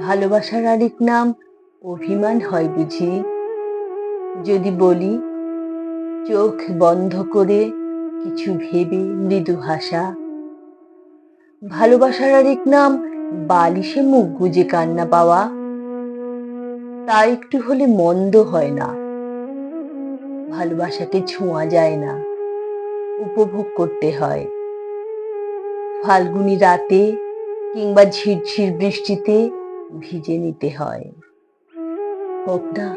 ভালোবাসার আরেক নাম অভিমান হয় বুঝি। যদি বলি, চোখ বন্ধ করে কিছু ভেবে মৃদু হাসা। ভালোবাসার আরেক নাম বালিশে মুখ গুজে কান্না পাওয়া। তা একটু হলে মন্দ হয় না। ভালোবাসাকে ছোঁয়া যায় না, উপভোগ করতে হয়। ফাল্গুনি রাতে কিংবা ঝিরঝির বৃষ্টিতে ভিজে নিতে হয়। হোক না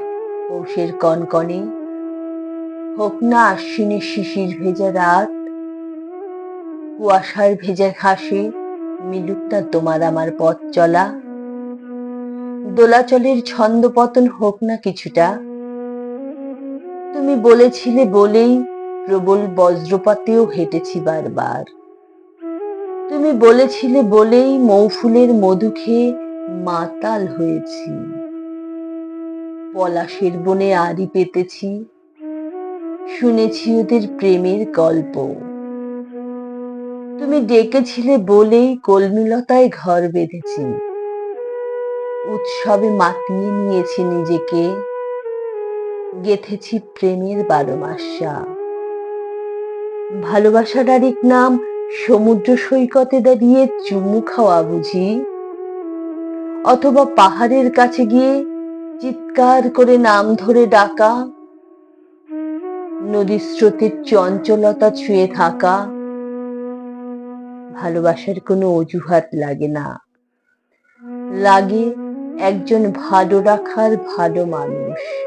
পৌষের কনকনে হোক না আশ্বিনের শিশির ভেজা রাত, কুয়াশার ভেজা ঘাসে মিলুক না তোমার আমার পথ চলা। দোলাচলের ছন্দ পতন হোক না কিছুটা, তুমি বলেছিলে বলেই প্রবল বজ্রপাতেও হেঁটেছি বারবার। তুমি বলেছিলে বলেই মৌফুলের মধু খেয়ে মাতাল হয়েছি। পলাশের বনে আড়ি পেতেছি। শুনেছি ওদের প্রেমের গল্প। তুমি ডেকেছিলে বলেই কলমিলতায় ঘর বেঁধেছি। উৎসবে মাতিয়ে নিয়েছি নিজেকে। গেথেছি প্রেমের বারো মাসা। ভালোবাসার আরেক নাম সমুদ্র সৈকতে দাঁড়িয়ে চুমু খাওয়া বুঝি। অথবা পাহাড়ের কাছে গিয়ে চিৎকার করে নাম ধরে ডাকা। নদীর স্রোতের চঞ্চলতা ছুঁয়ে থাকা। ভালোবাসার কোনো অজুহাত লাগে না। লাগে একজন ভালো রাখার ভালো মানুষ।